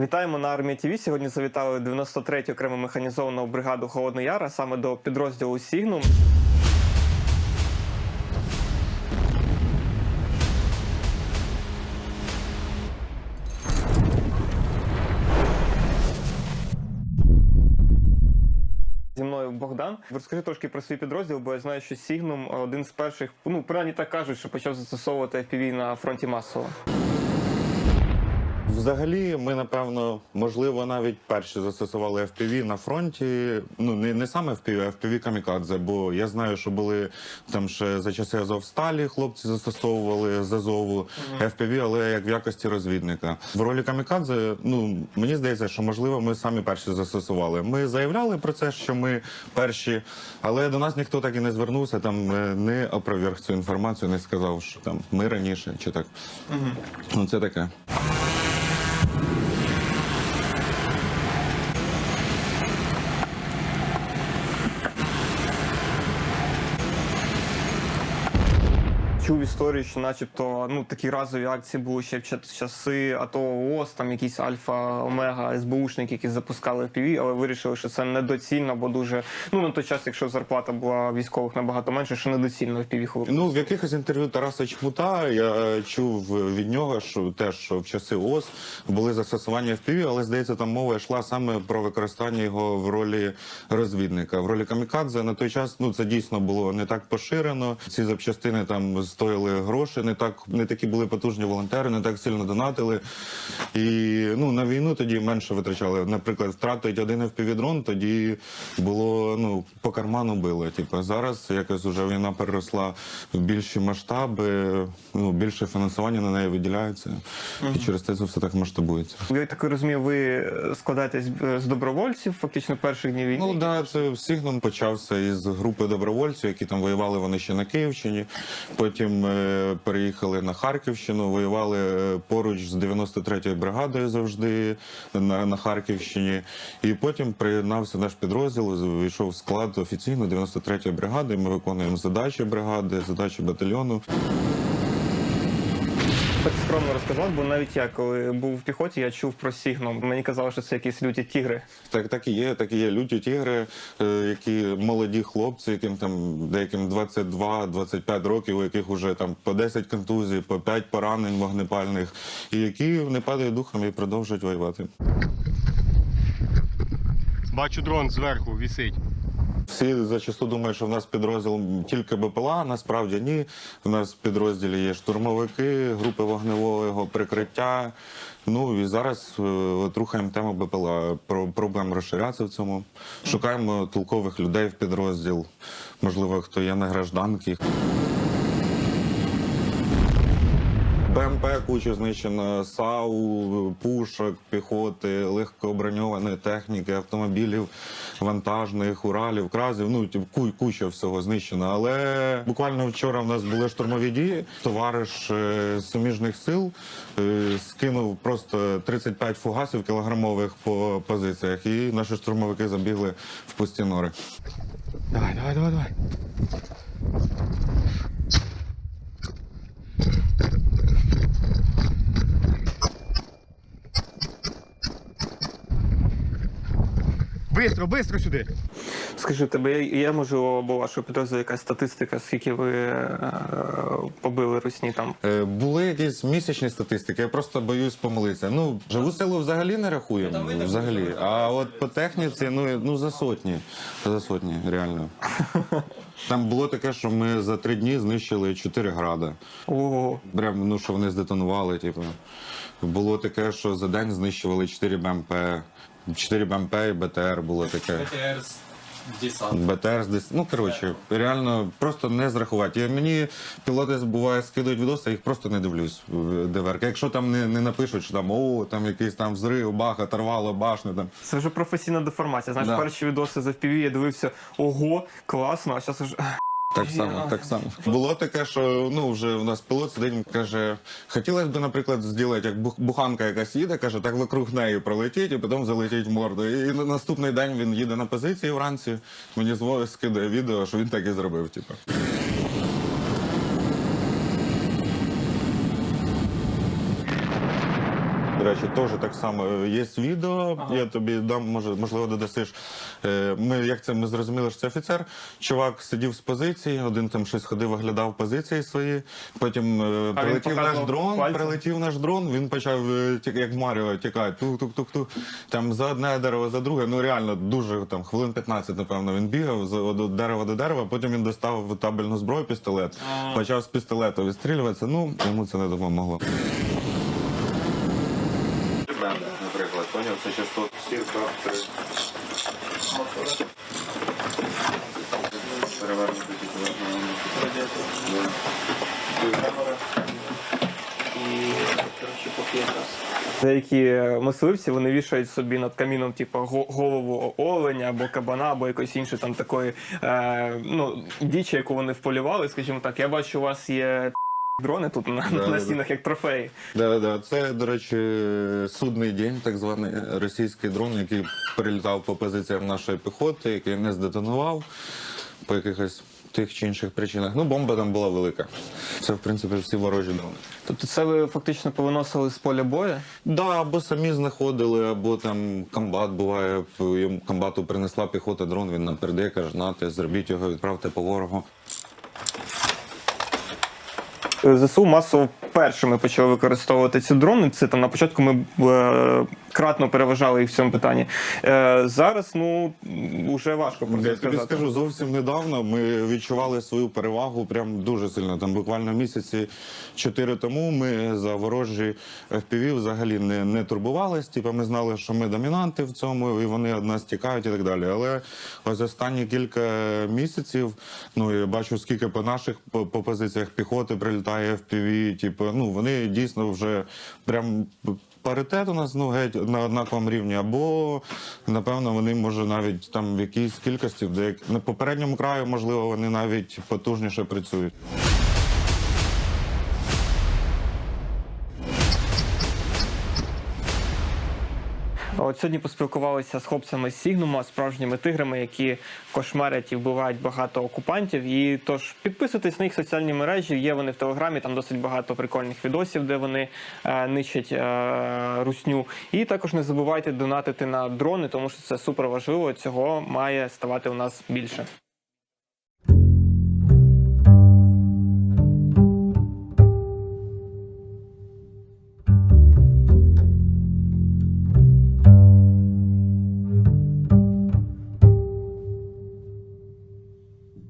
Вітаємо на армії ТВ. Сьогодні завітали 93-ю окрему механізовану бригаду Холодний Яр, а саме до підрозділу Сігнум. Зі мною Богдан. Розкажи трошки про свій підрозділ, бо я знаю, що Сігнум один з перших, ну принаймні так кажуть, що почав застосовувати FPV на фронті масово. Взагалі, ми напевно, можливо, навіть перші застосували FPV на фронті. Ну не, не саме FPV, а FPV камікадзе. Бо я знаю, що були там ще за часи Азовсталі хлопці застосовували з Азову FPV, але як в якості розвідника. В ролі камікадзе, ну мені здається, що можливо ми самі перші застосували. Ми заявляли про це, що ми перші, але до нас ніхто так і не звернувся. Там е, не опроверг цю інформацію, не сказав, що там ми раніше чи так. Ну це таке. Чув історію, що начебто ну такі разові акції були ще в ча- часи АТО ООС, там якісь Альфа, Омега, СБУшники, які запускали FPV, але вирішили, що це недоцільно, бо дуже ну на той час, якщо зарплата була військових набагато менше, що недоцільно FPV хлопці. Ну, в якихось інтерв'ю Тараса Чмута я е, чув від нього, що теж що в часи ООС були застосування в FPV, але здається, там мова йшла саме про використання його в ролі розвідника. В ролі камікадзе на той час ну це дійсно було не так поширено. Ці запчастини там стоїли гроші, не так не такі були потужні волонтери, не так сильно донатили. І ну на війну тоді менше витрачали. Наприклад, втратить один FPV-дрон, тоді було ну по карману било. Типу зараз якось вже війна переросла в більші масштаби, ну більше фінансування на неї виділяється, і через це це все так масштабується. Я так розумію, ви складаєтесь е, з добровольців, фактично перших днів війни. Ну да, це Сігнум почався із групи добровольців, які там воювали вони ще на Київщині. Потім е, переїхали на Харківщину, воювали е, поруч з 93-ю бригадою завжди на, на Харківщині. І потім приєднався наш підрозділ, війшов в склад офіційно 93-ї бригади. Ми виконуємо задачі бригади, задачі батальйону. Так скромно розказав, бо навіть я, коли був в піхоті, я чув про Сігнум. Мені казали, що це якісь люті тігри. Так, так і є, так і є люті тігри, е, які молоді хлопці, яким там деяким 22-25 років, у яких вже там по 10 контузій, по 5 поранень вогнепальних, і які не падають духом і продовжують воювати. Бачу дрон зверху вісить. Всі зачасту думають, що в нас підрозділ тільки БПЛА. Насправді ні. В нас в підрозділі є штурмовики, групи вогневого прикриття. Ну і зараз е, от рухаємо тему БПЛА. Про- Пробуємо розширятися в цьому. Шукаємо толкових людей в підрозділ. Можливо, хто є на гражданки. БМП куча знищено, САУ, пушок, піхоти, легкоброньованої техніки, автомобілів, вантажних, уралів, кразів. Ну куча всього знищено. Але буквально вчора в нас були штурмові дії. Товариш е, суміжних сил е, скинув просто 35 фугасів кілограмових по позиціях, і наші штурмовики забігли в пусті нори. Давай, давай, давай, давай. Бистро, бистро сюди. Скажи, тебе є можливо, або вашого підрозділу якась статистика, скільки ви е, побили русні там? Е, Були якісь місячні статистики, я просто боюсь помилитися. Ну, живу силу взагалі не рахуємо. Взагалі. А от по техніці, ну, ну за сотні. За сотні, реально. Там було таке, що ми за три дні знищили 4 града. Ого. Прям, ну, що вони здетонували, типу. Було таке, що за день знищували 4 БМП. 4 БМП і БТР було таке. БТР з десант. БТР десь. Ну коротше, реально просто не зрахувати. Я, мені пілоти буває скидують відоси, я їх просто не дивлюсь в ДВР. Якщо там не, не напишуть, що там о, там якийсь там взрив, бах, оторвало башню. Там. Це вже професійна деформація. Знаєш, Да. перші відоси з FPV я дивився, ого, класно, а зараз вже. Так само, так само. Було таке, що ну вже у нас пілот сидить, каже, хотілося б, наприклад, зробити, як бух- буханка якась їде, каже, так вокруг неї пролетіть і потім залетіть в морду. І на наступний день він їде на позиції вранці. Мені зво скидає відео, що він так і зробив. Типу. Речі, теж так само е, є відео. Я тобі дам, може, можливо, додасиш. Е, Ми як це ми зрозуміли, що це офіцер. Чувак сидів з позиції, один там щось ходив, оглядав позиції свої. Потім е, прилетів наш дрон, пальцем? прилетів наш дрон. Він почав як Маріо тікати. Тук-тук-тук-тук. Там за одне дерево, за друге. Ну реально дуже там хвилин 15, напевно, він бігав з дерева до дерева. Потім він достав табельну зброю, пістолет. Почав з пістолету відстрілюватися. Ну йому це не допомогло. Наприклад, поняв, це частота стірка. Перевернути Деякі мисливці вони вішають собі над каміном, типу, голову оленя або кабана, або якоїсь іншої там такої е, ну, дічі, яку вони вполювали, скажімо так. Я бачу, у вас є дрони тут на, Да, на да, стінах як трофеї. Да, да. Це, до речі, судний день, так званий російський дрон, який прилітав по позиціям нашої піхоти, який не здетонував по якихось тих чи інших причинах. Ну, бомба там була велика. Це, в принципі, всі ворожі дрони. Тобто це ви фактично повиносили з поля бою? Да, або самі знаходили, або там комбат буває. комбату принесла піхота дрон, він нам передає, каже, нате, зробіть його, відправте по ворогу. ЗСУ масово першими почали використовувати ці дрони. Це там на початку ми е, кратно переважали їх в цьому питанні. Е, зараз ну вже важко про це Я тобі сказати. скажу, зовсім недавно ми відчували свою перевагу прям дуже сильно. Там буквально місяці чотири тому ми за ворожі FPV взагалі не, не турбувались. Типу, ми знали, що ми домінанти в цьому, і вони від нас тікають і так далі. Але ось останні кілька місяців, ну я бачу, скільки по наших по, по позиціях піхоти прилітає FPV, типу, ну вони дійсно вже прям. Паритет у нас ну геть на однаковому рівні, або напевно вони може навіть там в якійсь кількості, деяк... на попередньому краю, можливо, вони навіть потужніше працюють. От сьогодні поспілкувалися з хлопцями з Сігнума, справжніми тиграми, які кошмарять і вбивають багато окупантів. І тож підписуйтесь на їх соціальні мережі. Є вони в телеграмі. Там досить багато прикольних відосів, де вони е, нищать е, русню. І також не забувайте донатити на дрони, тому що це супер важливо. Цього має ставати у нас більше.